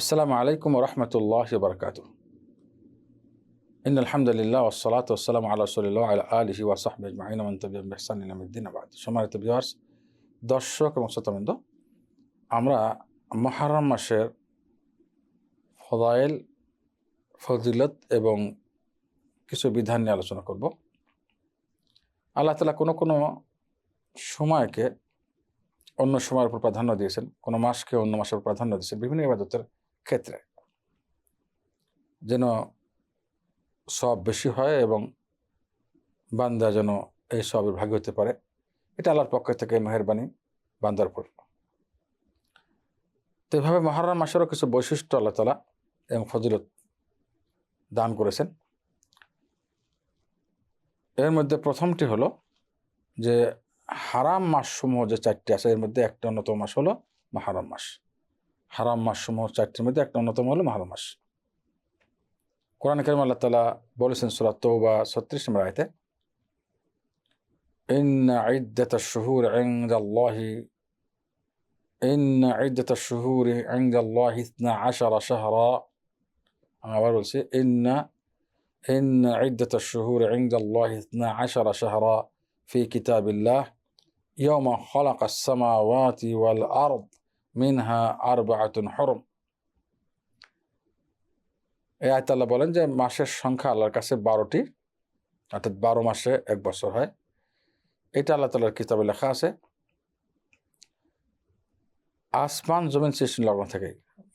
আসসালামু আলাইকুম রহমতুল্লাহ বরকাত ইন আলহামদুলিল্লাহ ওসলাত ওসালাম আল্লাহ সাল্লাহ আল আলহি ওয়াসাহমেদ মাহিনমন্তবিহসানিলামদ্দিন আবাদ সম্মানিত বিহার্স দর্শক এবং শ্রোতাবৃন্দ, আমরা মহারম মাসের ফদায়েল ফজিলত এবং কিছু বিধান নিয়ে আলোচনা করব। আল্লাহ তালা কোনো কোনো সময়কে অন্য সময়ের উপর প্রাধান্য দিয়েছেন, কোনো মাসকে অন্য মাসের প্রাধান্য দিয়েছেন, বিভিন্ন ইবাদতের ক্ষেত্রে যেন সব বেশি হয় এবং বান্দা যেন এই সবের ভাগ হতে পারে, এটা আল্লাহর পক্ষ থেকে মেহরবানি, বান্দার উপর। তো এভাবে মহারম মাসেরও কিছু বৈশিষ্ট্য আল্লাহ তালা এবং ফজিলত দান করেছেন। এর মধ্যে প্রথমটি হলো যে হারাম মাসসমূহ যে চারটি আছে, এর মধ্যে একটা অন্যতম মাস হলো মহারম মাস। হারাম মাসসমূহ চারটির মধ্যে একটা অন্যতম হলো মহারম মাস কোরআন করিম আল্লাহ তালা বলেছেন সুরাত তৌবা ছত্রিশ নম্বর আয়তে إن عدة الشهور عند الله إن عدة الشهور عند الله اثنا عشر شهرا أنا أقول إن إن عدة الشهور عند الله اثنا عشر شهرا في كتاب الله يوم خلق السماوات والأرض মিনহা আর বাহাতুন হরম। এই আয়তাল্লাহ বলেন যে মাসের সংখ্যা আল্লাহর কাছে বারোটি, অর্থাৎ বারো মাসে এক বছর হয়। এটা আল্লাহ তাল্লাহর কিতাবে লেখা আছে। আসমান, জমিন, সৃষ্টি, লগ্ন থেকে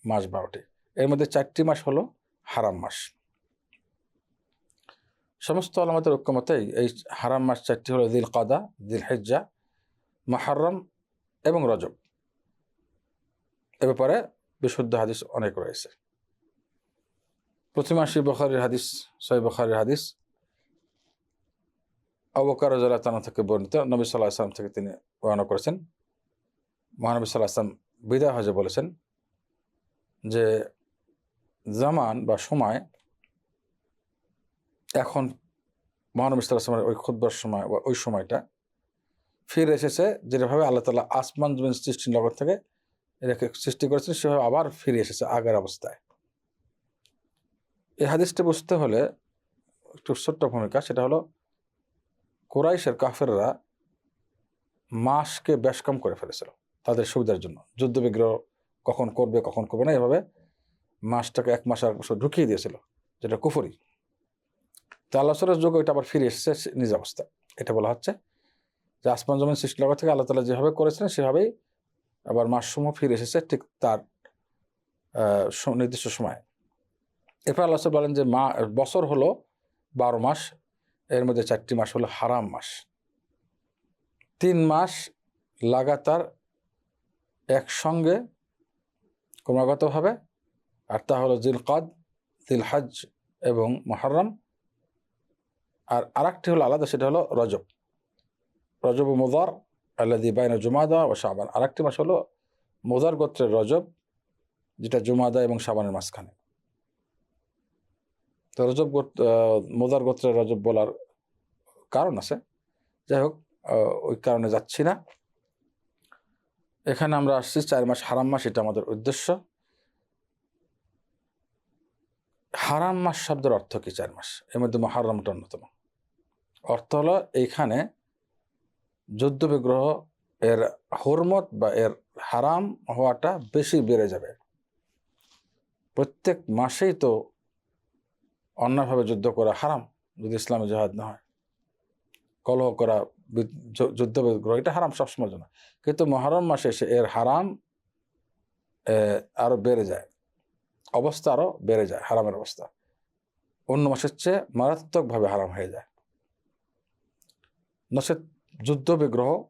মাস বারোটি। এর মধ্যে চারটি মাস হলো হারাম মাস। সমস্ত আলামতের ঐক্যমতেই এই হারাম মাস চারটি হলো দিল কাদা দিল হেজ্জা মাহারম এবং রজব। এ ব্যাপারে বিশুদ্ধ হাদিস অনেক রয়েছে। প্রথমে আসি বখারির হাদিস, সহি বখারির হাদিস। অবকার রাজা তানা থেকে বর্ণিত, নবী সাল্লাহ আসলাম থেকে তিনি বর্ণনা করেছেন। মহানবী সাল্লাহ আসলাম বিদায় হজে বলেছেন যে, জামান বা সময় এখন মহানবী সাল্লাহ আসলামের ওই খুদ্বার সময় বা ওই সময়টা ফিরে এসেছে, যেভাবে আল্লাহ তালা আসমান জমিন সৃষ্টির নগর থেকে এটাকে সৃষ্টি করেছেন সেভাবে আবার ফিরে এসেছে আগের অবস্থায়। এই হাদিসটি বুঝতে হলে একটু ছোট্ট ভূমিকা, সেটা হলো কোরাইশের কাফেররা মাসকে বেশ কম করে ফেলেছিল তাদের সুবিধার জন্য। যুদ্ধবিগ্রহ কখন করবে কখন করবে না, এভাবে মাসটাকে এক মাস এক বছর ঢুকিয়ে দিয়েছিল, যেটা কুফরি। তো আল্লাহ সরের যুগে এটা আবার ফিরে এসেছে নিজ অবস্থা এটা বলা হচ্ছে যে আসমান জমিন সৃষ্টি লগা থেকে আল্লাহ তালা যেভাবে করেছিলেন, সেভাবেই আবার মাসসমূহ ফিরে এসেছে ঠিক তার নির্দিষ্ট সময়। এরপর আল্লাহ বলেন যে মা, বছর হলো বারো মাস, এর মধ্যে চারটি মাস হলো হারাম মাস। তিন মাস লাগাতার একসঙ্গে ক্রমাগতভাবে, আর তা হলো জিলকাদ দিলহাজ এবং মহারম। আর আরেকটি হলো আলাদা, সেটা হলো রজব। রজব মোদার আল্লাদি বাইন জুমাদা ও সাবান আরেকটি মাস হলো মোদার গোত্রের রজব, যেটা জুমাদা এবং সাবানের মাঝখানে। তো রজব মোদার গোত্রের রজব বলার কারণ আছে। যাই হোক ওই কারণে যাচ্ছি না। এখানে আমরা আসছি চার মাস হারাম মাস, এটা আমাদের উদ্দেশ্য। হারাম মাস শব্দের অর্থ কি চার মাস? এর মধ্যে মহারামটা অন্যতম। অর্থ হলো এইখানে যুদ্ধ বিগ্রহ এর হরমত বা এর হারাম হওয়াটা বেশি বেড়ে যাবে। প্রত্যেক মাসেই তো অন্যভাবে যুদ্ধ করা হারাম, যদি ইসলামে জাহাদ না হয়। কলহ করা যুদ্ধ বিগ্রহ এটা হারাম সবসময় জন্য। কিন্তু মহারম মাসে এসে এর হারাম আরও বেড়ে যায়। অবস্থা আরও বেড়ে যায়, হারামের অবস্থা। অন্য মাসের চেয়ে মারাত্মকভাবে হারাম হয়ে যায়। নচেত যুদ্ধ বিগ্রহ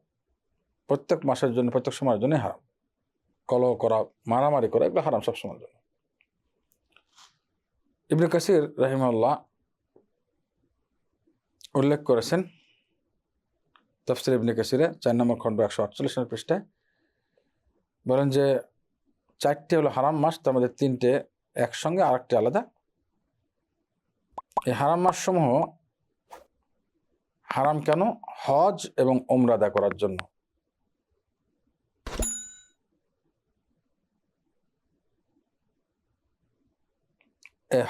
প্রত্যেক মাসের জন্য, প্রত্যেক সময়ের জন্য হারাম। কলহ করা, মারামারি করা, এগুলো হারাম সবসময়ের জন্য। ইবনে কাসির রহিমাল্লাহ উল্লেখ করেছেন তফসির ইবনে কাসিরে, চার নম্বর খণ্ড একশো আটচল্লিশ নম্বর পৃষ্ঠায়। বলেন যে, চারটে হলো হারাম মাস, তার মধ্যে তিনটে একসঙ্গে, আরেকটি আলাদা। এই হারাম মাস সমূহ হারাম কেন? হজ এবং ওমরাদা করার জন্য।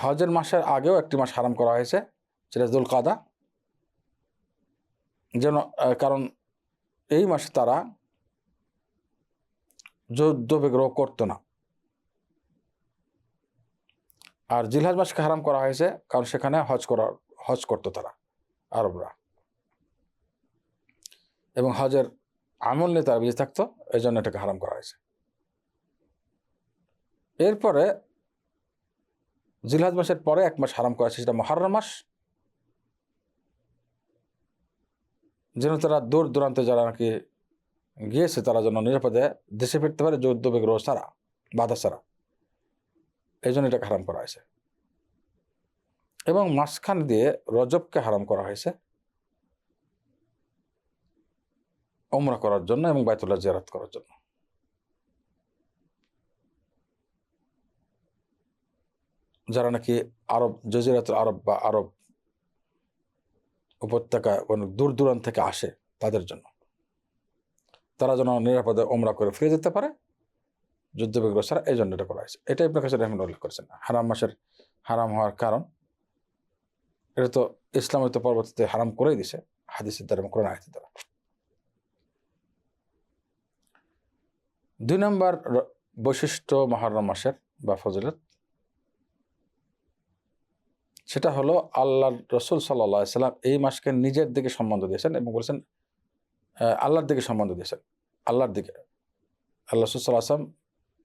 হজের মাসের আগেও একটি মাস হারাম করা হয়েছে সেটা কাদা যেন কারণ এই মাসে তারা যুদ্ধ বিগ্রহ করতো না। আর জিলহাজ মাসকে হারাম করা হয়েছে, কারণ সেখানে হজ করা হজ করতো তারা, আরবরা। এবং হজের আমল নিয়ে তারা বেঁচে থাকতো এই জন্য এটাকে হারাম করা হয়েছে। এরপরে জিলহাজ মাসের পরে এক মাস হারাম করা হয়েছে সেটা মহারম মাস। যেন তারা দূর দূরান্তে যারা নাকি গিয়েছে, তারা যেন নিরাপদে দেশে ফিরতে পারে যুদ্ধ বিগ্রহ ছাড়া, বাধা ছাড়া। এই জন্য এটাকে হারাম করা হয়েছে। এবং মাঝখান দিয়ে রজবকে হারাম করা হয়েছে। ওমরা করার জন্য এবং বাইতুল্লাহ জিয়ারত করার জন্য। যারা নাকি আরব, জজিরাতুল আরব বা আরব উপত্যকা অনেক দূর দূরান্ত থেকে আসে তাদের জন্য। তারা যেন নিরাপদে ওমরা করে ফিরে যেতে পারে, যুদ্ধ বিগ্রহ ছাড়া এই জন্য এটা করা হয়েছে। এটাই আপনার রহমান উল্লেখ করেছেন। হারাম মাসের, হারাম হওয়ার কারণ, এটা তো ইসলাম তো পরবর্তীতে হারাম করেই দিছে, হাদিসের দ্বারা এবং কোরআন দ্বারা। দুই নম্বর বৈশিষ্ট্য মহরম মাসের বা ফজিলত। সেটা হলো আল্লাহ রসুল সাল্লাহ সাল্লাম এই মাসকে নিজের দিকে সম্বন্ধ দিয়েছেন এবং বলেছেন আল্লাহর দিকে সম্বন্ধ দিয়েছেন। আল্লাহর দিকে। আল্লাহ রসুল সাল্লাহ আসলাম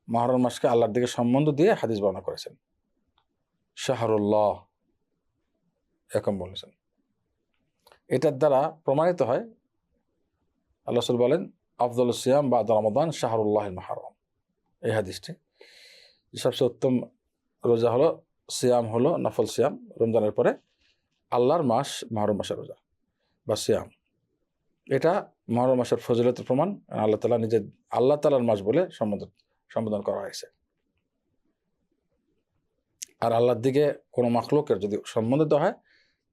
মহরম মাসকে আল্লাহর দিকে সম্বন্ধ দিয়ে হাদিস বর্ণনা করেছেন। শাহরুল্লাহ, এরকম বলেছেন। এটার দ্বারা প্রমাণিত হয়, আল্লাহ রসুল বলেন আফদুল সিয়াম বা রমাদান শাহরুল্লাহ মাহরম। এই হাদিসটি। সবচেয়ে উত্তম রোজা হলো সিয়াম হলো নফল সিয়াম, রমজানের পরে আল্লাহর মাস মাহরম মাসের রোজা বা সিয়াম। এটা মহরম মাসের ফজিলতের প্রমাণ আল্লাহ তালা নিজের, আল্লাহ তালার মাস বলে সম্বোধন সম্বোধন করা হয়েছে। আর আল্লাহর দিকে কোনো মখলুকের যদি সম্বন্ধিত হয়,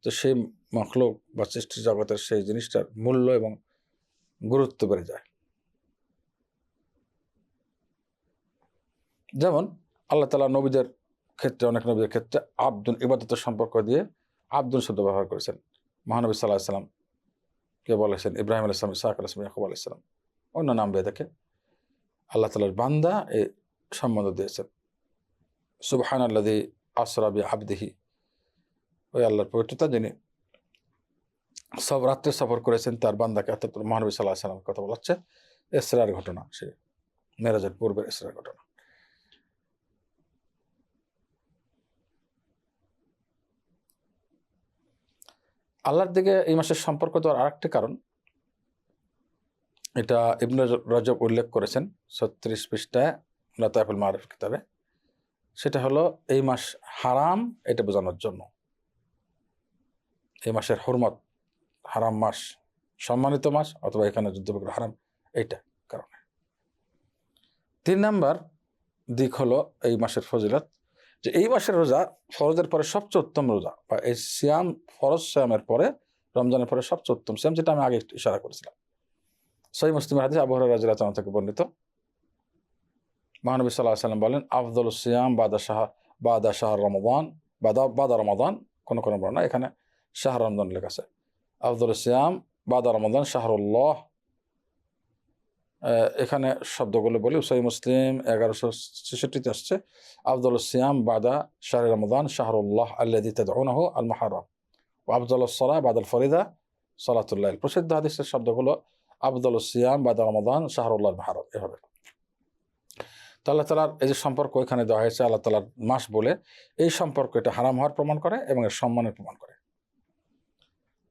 তো সেই মখলুক বা সৃষ্টি জগতের সেই জিনিসটার মূল্য এবং গুরুত্ব বেড়ে যায়। যেমন আল্লাহ তালা নবীদের ক্ষেত্রে, অনেক নবীদের ক্ষেত্রে আব্দুল ইবাদতের সম্পর্ক দিয়ে আব্দুল শব্দ ব্যবহার করেছেন। মহানবী সাল্লাহ সাল্লাম কে বলেছেন? ইব্রাহিম আলাইসলাম ইসাক আলাইসলাম ইয়াকুব আলাইসলাম অন্য নাম বেদাকে আল্লাহ তালার বান্দা এই সম্বন্ধ দিয়েছেন। সুবহান আল্লাদি আসরাবি আবদিহি ওই আল্লাহর পবিত্রতা যিনি সব রাত্রে সফর করেছেন, তার বান্দাকে অর্থাৎ মহানবী সাল্লাহ সাল্লামের কথা বলাচ্ছে। এসরার ঘটনা, সে মেরাজের পূর্বের এসরার ঘটনা। আল্লাহর দিকে এই মাসের সম্পর্ক দেওয়ার আরেকটি কারণ, এটা ইবনে রজব উল্লেখ করেছেন ছত্রিশ পৃষ্ঠায় লতাফুল মারুফ কিতাবে। সেটা হলো, এই মাস হারাম, এটা বোঝানোর জন্য। এই মাসের হরমত, হারাম মাস, সম্মানিত মাস অথবা এখানে যুদ্ধবিগ্রহ হারাম, এইটা কারণে। তিন নাম্বার দিক হলো, এই মাসের ফজিলত যে এই মাসের রোজা ফরজের পরে সবচেয়ে উত্তম রোজা বা এই সিয়াম, ফরজ সিয়ামের পরে রমজানের পরে সবচেয়ে উত্তম সিয়াম, যেটা আমি আগে ইশারা করেছিলাম। সহি মুসলিমের হাদিস আবহাওয়া রাজিল্লাহ থেকে বর্ণিত। মহানবী সাল্লাহ সাল্লাম বলেন আফদল সিয়াম বাদা শাহ বাদা শাহ রমদান বাদা বাদা রমাদান কোনো কোনো বর্ণনা এখানে শাহ রমদান লেখা আছে। আফদল সিয়াম বাদা রমদান শাহরুল্লাহ এখানে শব্দগুলো বলি। সহি মুসলিম এগারোশো ছেষট্টিতে আসছে, আফদল সিয়াম বাদা শাহ রমদান শাহরুল্লাহ আল্লাদি তদউনহ আল মাহারম ও আফদল বাদাল ফরিদা সালাতুল্লাহ প্রসিদ্ধ হাদিসের শব্দগুলো আফদল সিয়াম বাদা রমাদান শাহরুল্লাহ মাহারম এভাবে। তো আল্লাহ তালার এই যে সম্পর্ক এখানে দেওয়া হয়েছে, আল্লাহ তালার মাস বলে, এই সম্পর্ক এটা হারাম হওয়ার প্রমাণ করে এবং এর সম্মানের প্রমাণ করে।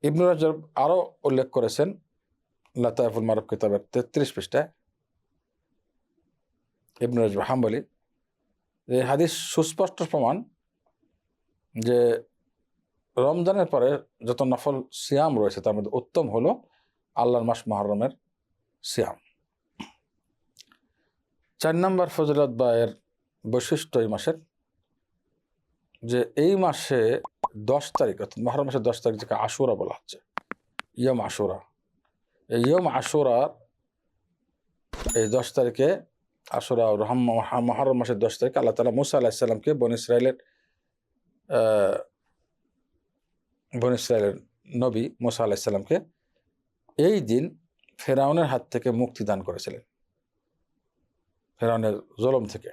ইবনুর রাজব আরও উল্লেখ করেছেন লতাইফুল মারুফ কিতাবের তেত্রিশ পৃষ্ঠায় ইবনুর হাম্বলি যে হাদিস সুস্পষ্ট প্রমাণ যে রমজানের পরে যত নফল সিয়াম রয়েছে তার মধ্যে উত্তম হলো আল্লাহর মাস মহরমের সিয়াম। চার নম্বর ফজলত বা এর বৈশিষ্ট্য এই মাসের যে এই মাসে দশ তারিখ, অর্থাৎ মহরম মাসের দশ তারিখ যেটা আশুরা বলা হচ্ছে, ইয়ম আশুরা। এই ইয়ম আশুরা, এই দশ তারিখে আশুরা রহম মহরম মাসের দশ তারিখে আল্লাহ তালা মুসা আলাহিসাল্লামকে বন ইসরায়েলের বন ইসরায়েলের নবী মোসা আলাহিসাল্লামকে এই দিন ফেরাউনের হাত থেকে মুক্তি দান করেছিলেন। ফেরাউনের জলম থেকে।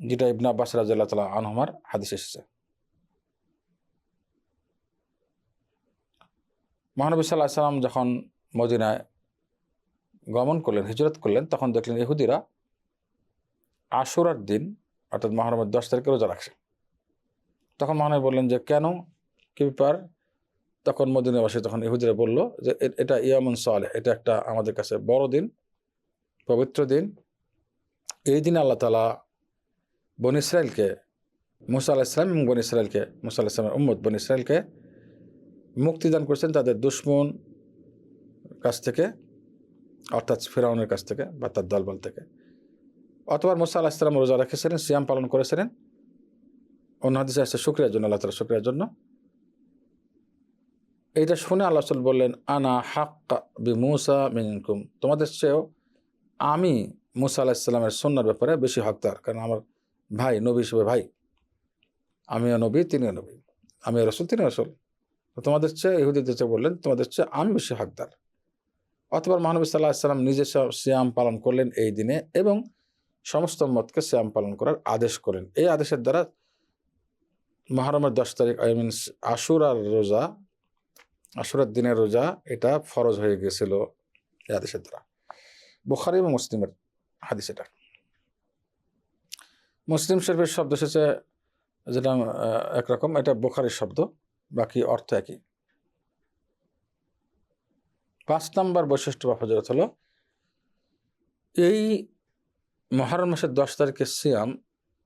যেটা ইবনা আব্বাস রাজিয়াল্লাহ তালা আনহমার হাদিস এসেছে। মহানবী সাল্লাহ সাল্লাম যখন মদিনায় গমন করলেন, হিজরত করলেন, তখন দেখলেন ইহুদিরা আশুরার দিন, অর্থাৎ মহরমের দশ তারিখে রোজা রাখছে। তখন মহানবী বললেন যে, কেন? কি ব্যাপার? তখন মদিনাবাসী তখন ইহুদিরা বলল যে এটা ইয়ামুন সালেহ, এটা একটা আমাদের কাছে বড় দিন, পবিত্র দিন। এই দিনে আল্লাহ তালা বন ইসরায়েলকে মুসা আল্লাহ ইসলাম এবং বন ইসরায়েলকে মুসা আল্লাহ ইসলামের উম্মত বন ইসরায়েলকে মুক্তিদান করেছেন তাদের দুশ্মন কাছ থেকে, অর্থাৎ ফেরাউনের কাছ থেকে বা তার দলবল থেকে। অথবা মুসা আল্লাহ ইসলাম রোজা রেখেছিলেন, সিয়াম পালন করেছিলেন। অন্য হাদিসে আসছে শুক্রিয়ার জন্য, আল্লাহ তালা শুক্রিয়ার জন্য। এইটা শুনে আল্লাহ রসুল বললেন, আনা হাক বি মুসা মিনকুম। তোমাদের চেয়েও আমি মুসা আল্লাহ ইসলামের সন্ন্যার ব্যাপারে বেশি হকদার, কারণ আমার ভাই, নবী হিসেবে ভাই। আমিও নবী, তিনিও নবী। আমি রসুল তিনি রসুল। তোমাদের চেয়ে ইহুদিদের চেয়ে বললেন, তোমাদের চেয়ে আমি বেশি হকদার। অথবা মহানবী সাল্লাহ আসসালাম নিজে সিয়াম পালন করলেন এই দিনে এবং সমস্ত মতকে শ্যাম পালন করার আদেশ করেন। এই আদেশের দ্বারা মহরমের দশ তারিখ, আই মিন আশুরার রোজা, আশুরার দিনের রোজা, এটা ফরজ হয়ে গেছিল এই আদেশের দ্বারা। বুখারি এবং মুসলিমের হাদিস এটা। মুসলিম শরীফের শব্দ এসেছে, যেটা একরকম, এটা বুখারির শব্দ। বাকি অর্থ একই পাঁচ নম্বর বৈশিষ্ট্য বা ফজরত হলো এই মহরম মাসের দশ তারিখে সিয়াম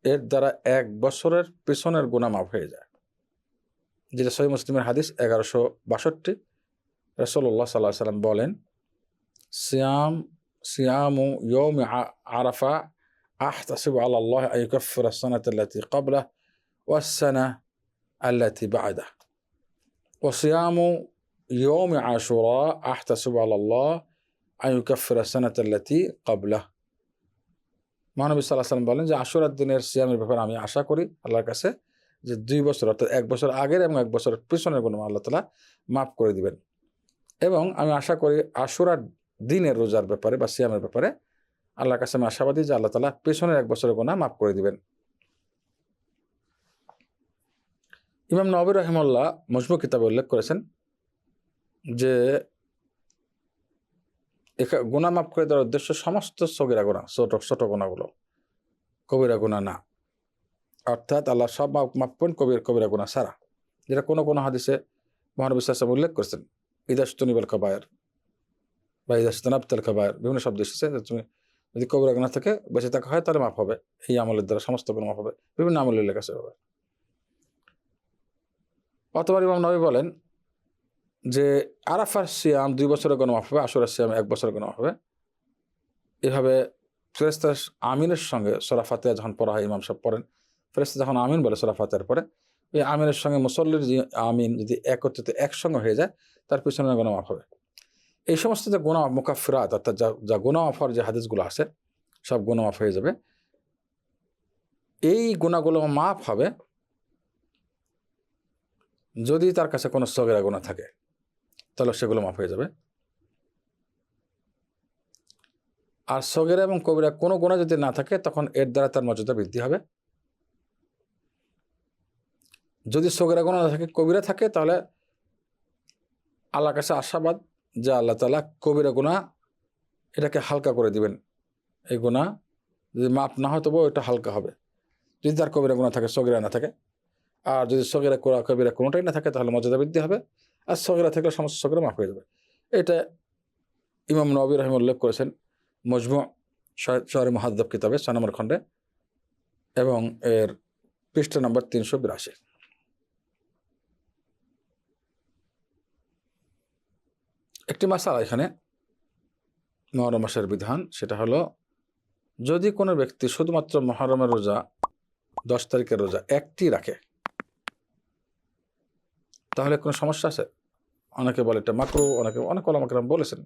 এর দ্বারা এক বছরের পেছনের গুণা মাফ হয়ে যায় যেটা সহি মুসলিমের হাদিস এগারোশো বাষট্টি রসল্লাহ সাল্লাহ সাল্লাম বলেন সিয়াম সিয়ামু ইয়ৌম আরাফা أحتسب على الله أن يكفر السنة التي قبله والسنة التي بعده وصيام يوم عاشوراء أحتسب على الله أن يكفر السنة التي قبله মহানবী সাল্লাহ সাল্লাম বলেন যে আশুরার দিনের সিয়ামের ব্যাপারে আমি আশা করি আল্লাহর কাছে যে দুই বছর অর্থাৎ এক বছর আগের এবং এক বছর পিছনের কোনো আল্লাহ তালা মাফ করে দিবেন এবং আমি আশা করি আশুরার দিনের রোজার ব্যাপারে বা সিয়ামের ব্যাপারে আল্লাহর কাছে আমি আশাবাদী যে আল্লাহ তালা পেছনের এক বছরের গোনা মাফ করে দিবেন ইমাম নবী রহিমুল্লাহ মজমু কিতাবে উল্লেখ করেছেন যে গুণা মাফ করে দেওয়ার উদ্দেশ্য সমস্ত সগিরা গোনা ছোট ছোট গোনাগুলো কবিরা গুণা না। অর্থাৎ আল্লাহ সব মাফ করেন কবির কবিরা গুণা সারা যেটা কোনো কোনো হাদিসে মহানবী সাল্লাম উল্লেখ করেছেন ইদাস্তনিবল কবায়ের বা ইদাস্তনাবতাল কবায়ের বিভিন্ন শব্দ এসেছে তুমি যদি কবিরা গুণা থেকে বেঁচে থাকা হয় তাহলে মাফ হবে। এই আমলের দ্বারা সমস্ত গুণ মাফ হবে। বিভিন্ন আমল উল্লেখ আছে। অথবা ইমাম নবী বলেন যে আরাফার সিয়াম দুই বছরের কোনো মাফ হবে, আশুরার সিয়াম এক বছরের কোনো মাফ হবে। এভাবে ফেরেস্তা আমিনের সঙ্গে সোরা ফাতেহা যখন পড়া হয়, ইমাম সব পড়েন। ফেরেস্তা যখন আমিন বলে সোরা ফাতেহার পরে, ওই আমিনের সঙ্গে মুসল্লির আমিন যদি একত্রিত, একসঙ্গে হয়ে যায়, তার পিছনে গোনা মাফ হবে। এই সমস্ত যে গোনা মুকাফিরাত অর্থাৎ যা যা গোনা মাফার যে হাদিসগুলো আছে, সব গোনা মাফ হয়ে যাবে। এই গুণাগুলো মাফ হবে যদি তার কাছে কোনো সগেরা গোনা থাকে, তাহলে সেগুলো মাফ হয়ে যাবে। আর সগেরা এবং কবিরা কোনো গোনা যদি না থাকে, তখন এর দ্বারা তার মর্যাদা বৃদ্ধি হবে। যদি সগেরা গোনা থাকে, কবিরা থাকে, তাহলে আল্লাহ কাছে আশাবাদ যে আল্লাহ তালা কবিরা গোনা এটাকে হালকা করে দিবেন। এই গোনা যদি মাপ না হয়, তবুও এটা হালকা হবে। যদি তার কবিরা গোনা থাকে, সগিরা না থাকে আর যদি সগিরা কোরা কবিরা কোনোটাই না থাকে, তাহলে মর্যাদা বৃদ্ধি হবে। আর সগেরা থাকলে সমস্ত সগিরা মাফ হয়ে যাবে এটা ইমাম নবী রহিম উল্লেখ করেছেন মজমু শহরে মহাদ্দব কিতাবে নম্বর খণ্ডে এবং এর পৃষ্ঠা নম্বর তিনশো বিরাশি। একটি মাসালা এখানে মহরম মাসের বিধান, সেটা হলো যদি কোনো ব্যক্তি শুধুমাত্র মহরমের রোজা, দশ তারিখের রোজা একটি রাখে তাহলে কোনো সমস্যা আছে? অনেকে বলে এটা মাকরু, অনেকে অনেক ওলামাকরাম বলেছেন।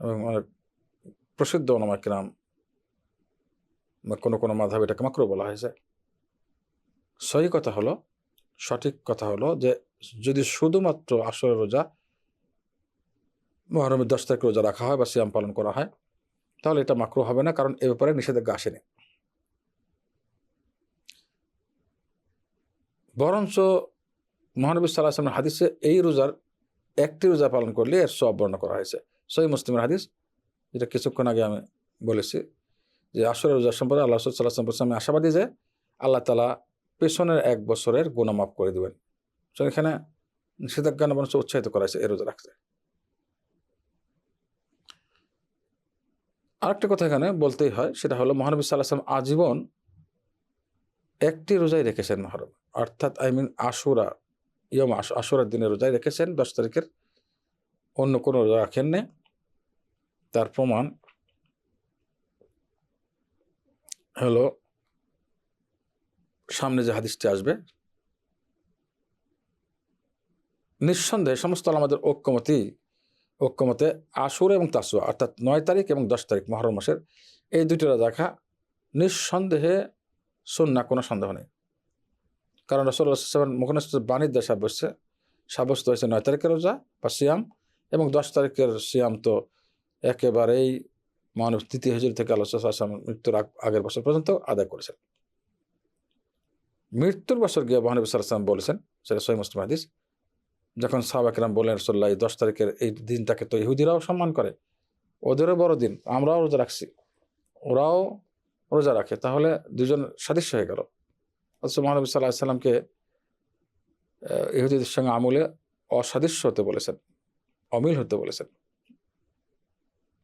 এবং অনেক প্রসিদ্ধ ওলামাকরাম বা কোনো কোনো মাধাব এটাকে মাকরু বলা হয়েছে। সহি কথা হলো, সঠিক কথা হলো যে, যদি শুধুমাত্র আসরের রোজা, মহরমের দশ তারিখ রোজা রাখা হয় বা সিয়াম পালন করা হয়, তাহলে এটা মাকরু হবে না, কারণ এ ব্যাপারে নিষেধাজ্ঞা আসেনি। বরঞ্চ মহানবী সাল্লাহ আসলামের হাদিসে এই রোজার একটি রোজা পালন করলে এর সব বর্ণনা করা হয়েছে। সহি মুসলিমের হাদিস, যেটা কিছুক্ষণ আগে আমি বলেছি যে আসরের রোজার সম্পর্কে আল্লাহ সাল্লাহ বলছে আমি আশাবাদী যে আল্লাহ তালা পেছনের এক বছরের গুণা মাফ করে দেবেন। তো এখানে নিষেধাজ্ঞা না বরঞ্চ উৎসাহিত করা হয়েছে এই রোজা রাখতে। আরেকটা কথা এখানে বলতেই হয়, সেটা হলো মহানবী সাল্লাহ আসলাম আজীবন একটি রোজাই রেখেছেন মহরম। অর্থাৎ আই মিন আশুরা ইয়ম আশুরার দিনে রোজাই রেখেছেন, দশ তারিখের। অন্য কোনো রোজা রাখেন না তার প্রমাণ হলো, সামনে যে হাদিসটি আসবে, নিঃসন্দেহে সমস্ত আমাদের ঐক্যমতি ঐক্যমতে আশুর এবং তাসুয়া অর্থাৎ নয় তারিখ এবং দশ তারিখ মহরম মাসের এই দুটি রোজা নিঃসন্দেহে সুন্না কোনো সন্দেহ নেই। কারণ রসুল্লাহামের মুখনস্থ বাণিজ্য সাব্যস্ত সাব্যস্ত হয়েছে নয় তারিখের রোজা বা সিয়াম এবং দশ তারিখের সিয়াম তো একেবারেই মানব তৃতীয় হিজুরি থেকে আল্লাহ আসলাম মৃত্যুর আগের বছর পর্যন্ত আদায় করেছেন। মৃত্যুর বছর গিয়ে মহানবী সাল্লাম বলেছেন, সেটা সহি মুসলিম হাদিস, যখন সাহাবাকেরাম বললেন রসোল্লাহ এই দশ তারিখের এই দিনটাকে তো ইহুদিরাও সম্মান করে, ওদেরও বড় দিন, আমরাও রোজা রাখছি, ওরাও রোজা রাখে, তাহলে দুজন সাদৃশ্য হয়ে গেল। অথচ মহানবী সাল্লাহ সাল্লামকে ইহুদিদের সঙ্গে আমলে অসাদৃশ্য হতে বলেছেন, অমিল হতে বলেছেন।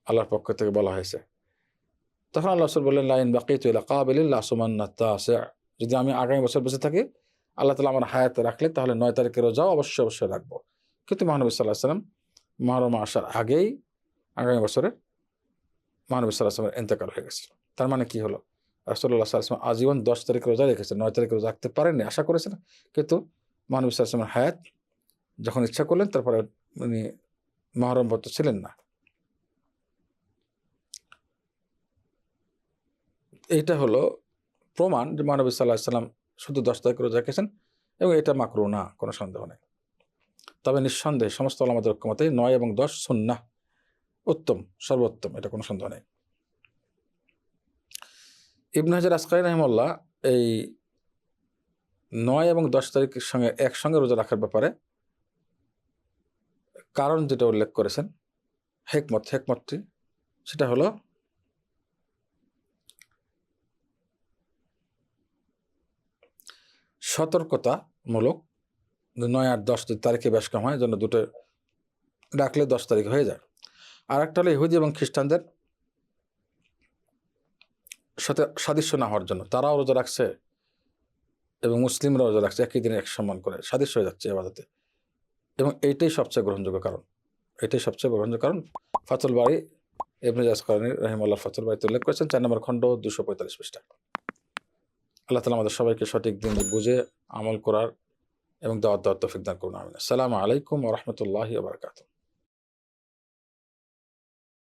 আল্লাহর পক্ষ থেকে বলা হয়েছে। তখন আল্লাহ রসুল বললেন লাইন বাকি তুই কাবিল্লা সুমান্না যদি আমি আগামী বছর বেঁচে থাকি, আল্লাহ তালা আমার হায়াতে রাখলে, তাহলে নয় তারিখের রোজাও অবশ্যই অবশ্যই রাখব। কিন্তু মহানবী সাল্লাহ সাল্লাম মহরম আসার আগেই আগামী বছরে মহানবী সাল্লাহ সাল্লামের এন্তেকাল হয়ে গেছে। তার মানে কি হলো? রাসুল্লাহ সাল্লাম আজীবন দশ তারিখ রোজা রেখেছেন, নয় তারিখ রোজা রাখতে পারেননি, আশা করেছেন। কিন্তু মহানবী সাল্লামের হায়াত যখন ইচ্ছা করলেন, তারপরে উনি মহরম ব্রত ছিলেন না। এইটা হলো প্রমাণ যে মহানবী সাল্লাহ সাল্লাম শুধু দশ তারিখ রোজা রেখেছেন এবং এটা মাকরু না, কোনো সন্দেহ নেই। তবে নিঃসন্দেহে সমস্ত আমাদের ঐক্যমতে নয় এবং দশ সুন্না উত্তম, সর্বোত্তম, এটা কোনো সন্দেহ নেই। ইবন হাজার আসকাই রহমল্লাহ এই নয় এবং দশ তারিখের সঙ্গে একসঙ্গে রোজা রাখার ব্যাপারে কারণ যেটা উল্লেখ করেছেন, হেকমত, হেকমতটি সেটা হলো সতর্কতামূলক নয় আর দশ তারিখে বেশ কম হয় জন্য দুটো ডাকলে দশ তারিখ হয়ে যায়। আর একটা হলো ইহুদি এবং খ্রিস্টানদের সাথে সাদৃশ্য না হওয়ার জন্য। তারাও রোজা রাখছে এবং মুসলিমরাও রোজা রাখছে, একই দিনে এক সম্মান করে, সাদৃশ্য হয়ে যাচ্ছে এবাদতে। এবং এইটাই সবচেয়ে গ্রহণযোগ্য কারণ। এটাই সবচেয়ে গ্রহণযোগ্য কারণ ফাতুল বাড়ি এবনে জাসকারণী রহিমাল্লাহ ফাতুল বাড়িতে উল্লেখ করেছেন, চার নম্বর খণ্ড দুশো পঁয়তাল্লিশ পৃষ্ঠা। আল্লাহ তালা আমাদের সবাইকে সঠিক দিন বুঝে আমল করার এবং দাওয়াত দাওয়াত তফিক দান করুন, আমিন। আসসালামু আলাইকুম রহমতুল্লাহি বারকাতুহ।